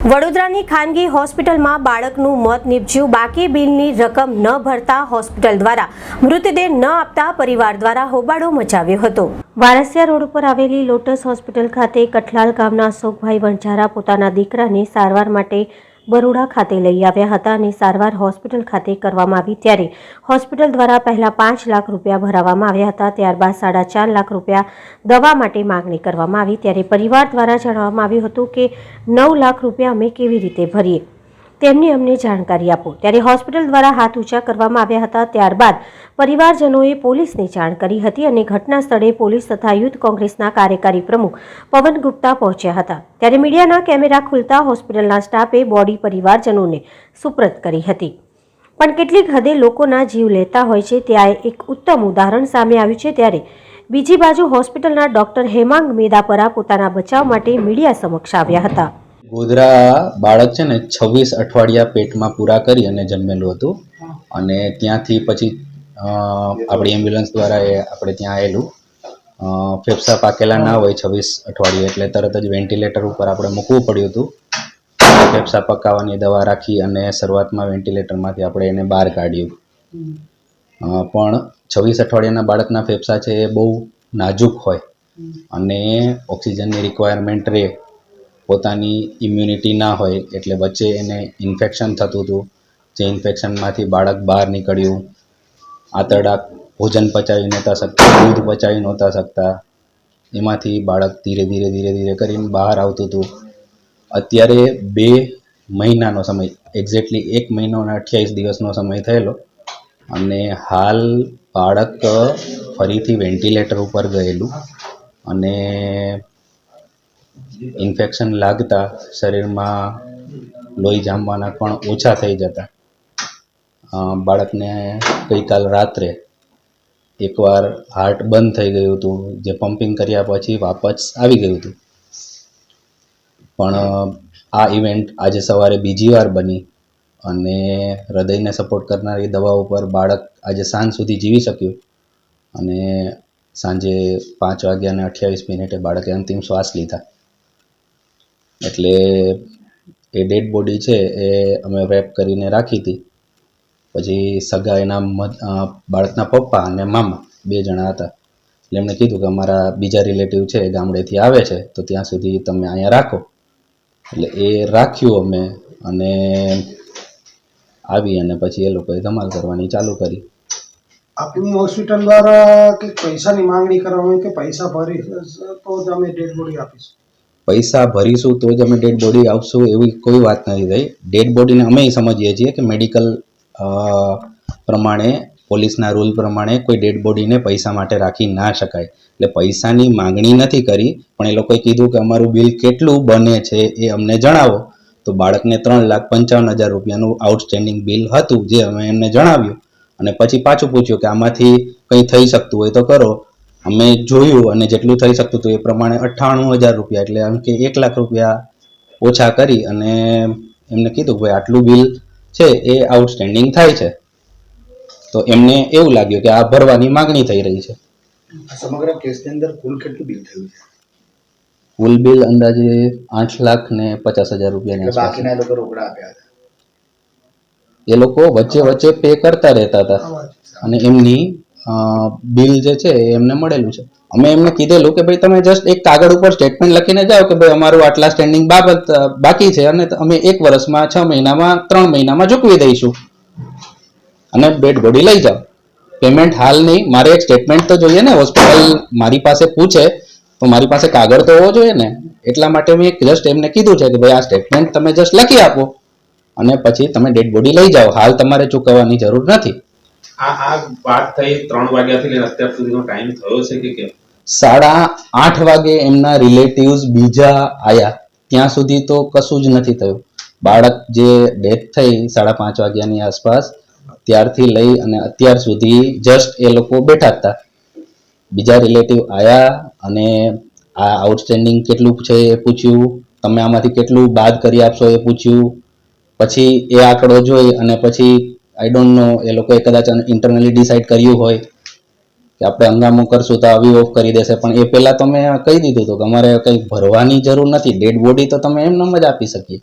વડોદરાની ખાનગી હોસ્પિટલમાં બાળકનું મોત નિપજ્યું. બાકી બિલની રકમ ન ભરતા હોસ્પિટલ દ્વારા મૃતદેહ ન આપતા પરિવાર દ્વારા હોબાળો મચાવ્યો હતો. વારસિયા રોડ ઉપર આવેલી લોટસ હોસ્પિટલ ખાતે કઠલાલ ગામના અશોકભાઈ વણઝારા પોતાના દીકરાને સારવાર માટે બરોડા ખાતે લઈ આવ્યા હતા અને સારવાર હોસ્પિટલ ખાતે કરવામાં આવી ત્યારે હોસ્પિટલ દ્વારા પહેલા પાંચ લાખ રૂપિયા ભરાવવામાં આવ્યા હતા. ત્યારબાદ સાડા ચાર લાખ રૂપિયા દવા માટે માંગણી કરવામાં આવી. ત્યારે પરિવાર દ્વારા જણાવવામાં આવ્યું હતું કે નવ લાખ રૂપિયા અમે કેવી રીતે ભરીએ? તેમની અમને જાણકારી આપો. ત્યારે હોસ્પિટલ દ્વારા હાથ ઊંચા કરવામાં આવ્યા હતા. ત્યારબાદ પરિવારજનોએ પોલીસને જાણ કરી હતી અને ઘટના સ્થળે પોલીસ તથા યુથ કોંગ્રેસના કાર્યકારી પ્રમુખ પવન ગુપ્તા પહોંચ્યા હતા. ત્યારે મીડિયાના કેમેરા ખુલતા હોસ્પિટલના સ્ટાફે બોડી પરિવારજનોને સુપ્રત કરી હતી. પણ કેટલીક હદે લોકોના જીવ લેતા હોય છે. ત્યાં એક ઉત્તમ ઉદાહરણ સામે આવ્યું છે. ત્યારે બીજી બાજુ હોસ્પિટલના ડોક્ટર હેમાંગ મેદાપરા પોતાના બચાવ માટે મીડિયા સમક્ષ આવ્યા હતા. ગોધરા બાળક છે ને છવ્વીસ અઠવાડિયા પેટમાં પૂરા કરી અને જન્મેલું હતું. અને ત્યાંથી પછી આપણી એમ્બ્યુલન્સ દ્વારા એ આપણે ત્યાં આવેલું ફેફસા પાકેલા ના હોય છવ્વીસ અઠવાડિયે એટલે તરત જ વેન્ટિલેટર ઉપર આપણે મૂકવું પડ્યું હતું. ફેફસા પકાવવાની દવા રાખી અને શરૂઆતમાં વેન્ટિલેટરમાંથી આપણે એને બહાર કાઢ્યું. પણ છવ્વીસ અઠવાડિયાના બાળકના ફેફસા છે એ બહુ નાજુક હોય. અને ઓક્સિજનની રિક્વાયરમેન્ટ રહે. પોતાની ઇમ્યુનિટી ના હોય એટલે વચ્ચે એને ઇન્ફેક્શન થતું હતું. જે ઇન્ફેક્શનમાંથી બાળક બહાર નીકળ્યું. આંતરડા ભોજન પચાવી નહોતા શકતા, દૂધ પચાવી નહોતા શકતા. એમાંથી બાળક ધીરે ધીરે ધીરે ધીરે કરીને બહાર આવતું હતું. અત્યારે બે મહિનાનો સમય એક્ઝેક્ટલી એક મહિનો અને અઠ્યાવીસ દિવસનો સમય થયેલો. અને હાલ બાળક ફરીથી વેન્ટિલેટર ઉપર ગયેલું. અને ઇન્ફેક્શન લાગતા શરીરમાં લોહી જામવાના પણ ઓછા થઈ જતા. બાળકને ગઈકાલ રાત્રે એકવાર હાર્ટ બંધ થઈ ગયું હતું, જે પમ્પિંગ કર્યા પછી વાપસ આવી ગયું હતું. પણ આ ઇવેન્ટ આજે સવારે બીજી વાર બની અને હૃદયને સપોર્ટ કરનારી દવા ઉપર બાળક આજે સાંજ સુધી જીવી શક્યું. અને સાંજે પાંચ વાગ્યા અને અઠ્યાવીસ મિનિટે બાળકે અંતિમ શ્વાસ લીધા. એટલે એ ડેડ બોડી છે એ અમે રેપ કરીને રાખી હતી. પછી સગા એના બાળકના પપ્પા અને મામા બે જણા હતા. એટલે એમણે કીધું કે અમારા બીજા રિલેટિવ છે ગામડેથી આવે છે, તો ત્યાં સુધી તમે અહીંયા રાખો. એટલે એ રાખ્યું અમે અને આવી અને પછી એ લોકોએ ધમાલ કરવાની ચાલુ કરી. આપની હોસ્પિટલ દ્વારા કે પૈસાની માંગણી કરવામાં કે પૈસા ભરી, તો તમે ડેડ બોડી આપીશું? પૈસા ભરીશું તો જ અમે ડેડ બોડી આપશું એવી કોઈ વાત નથી થઈ. ડેડ બોડીને અમે સમજીએ છીએ કે મેડિકલ પ્રમાણે, પોલીસના રૂલ પ્રમાણે કોઈ ડેડ બોડીને પૈસા માટે રાખી ના શકાય. એટલે પૈસાની માંગણી નથી કરી, પણ એ લોકોએ કીધું કે અમારું બિલ કેટલું બને છે એ અમને જણાવો. તો બાળકને ત્રણ લાખ પંચાવન હજાર રૂપિયાનું આઉટસ્ટેન્ડિંગ બિલ હતું જે અમે એમને જણાવ્યું. અને પછી પાછું પૂછ્યું કે આમાંથી કંઈ થઈ શકતું હોય તો કરો. અમે જોયું અને જેટલું થઈ શકતું હતું એ પ્રમાણે અઠ્ઠાણું હજાર રૂપિયા એટલે આમ કે એક લાખ રૂપિયા ઓછા કરી અને એમને કીધું ભાઈ આટલું બિલ છે એ આઉટસ્ટેન્ડિંગ થાય છે. તો એમને એવું લાગ્યું કે આ ભરવાની માંગણી થઈ રહી છે. સમગ્ર કેસની અંદર કુલ કેટલું બિલ થયું છે? કુલ બિલ અંદાજે આઠ લાખ ને પચાસ હજાર રૂપિયાની બાકીના લોકો રોકડા આપ્યા હતા. એ લોકો વચ્ચે વચ્ચે પે કરતા રહેતા હતા. અને એમની બિલ જે છે એમને મળેલું છે. અમે એમને કીધેલું કે ભાઈ તમે જસ્ટ એક કાગળ ઉપર સ્ટેટમેન્ટ લખીને જાઓ કે ભાઈ અમારું આટલા સ્ટેન્ડિંગ બાબત બાકી છે અને અમે એક વર્ષમાં છ મહિનામાં, ત્રણ મહિનામાં ચૂકવી દઈશું. અને બોડી લઈ જાઓ. પેમેન્ટ હાલ નહીં. મારે એક સ્ટેટમેન્ટ તો જોઈએ ને હોસ્પિટલ મારી પાસે પૂછે, તો મારી પાસે કાગળ તો હોવો જોઈએ ને. એટલા માટે મેં જસ્ટ એમને કીધું છે કે ભાઈ આ સ્ટેટમેન્ટ તમે જસ્ટ લખી આપો. અને પછી તમે ડેડ બોડી લઈ જાઓ. હાલ તમારે ચૂકવવાની જરૂર નથી. આ આ વાત થઈ ત્રણ વાગ્યાથી લઈને અત્યાર સુધીનો ટાઈમ થયો છે કે કેમ? સાડા આઠ વાગે એમના રિલેટિવ્સ બીજા આયા. ત્યાં સુધી તો કશું જ નથી થયું. બાળક જે ડેથ થઈ સાડા પાંચ વાગ્યાની આસપાસ, ત્યારથી લઈ અને અત્યાર સુધી જસ્ટ એ લોકો બેઠા હતા. બીજા રિલેટિવ આયા અને આ આઉટસ્ટેન્ડિંગ કેટલું છે એ પૂછ્યું, તમે આમાંથી કેટલું બાદ કરી આપશો એ પૂછ્યું. પછી એ આંકડો જોઈ અને પછી આઈ ડોન્ટ નો એ લોકોએ કદાચ ઇન્ટરનલી ડિસાઇડ કર્યું હોય કે આપણે હંગામો કરશું તો આવી ઓફ કરી દેશે. પણ એ પહેલાં તો મેં કહી દીધું હતું કે અમારે કંઈ ભરવાની જરૂર નથી. ડેડ બોડી તો તમે એમ જ આપી શકીએ.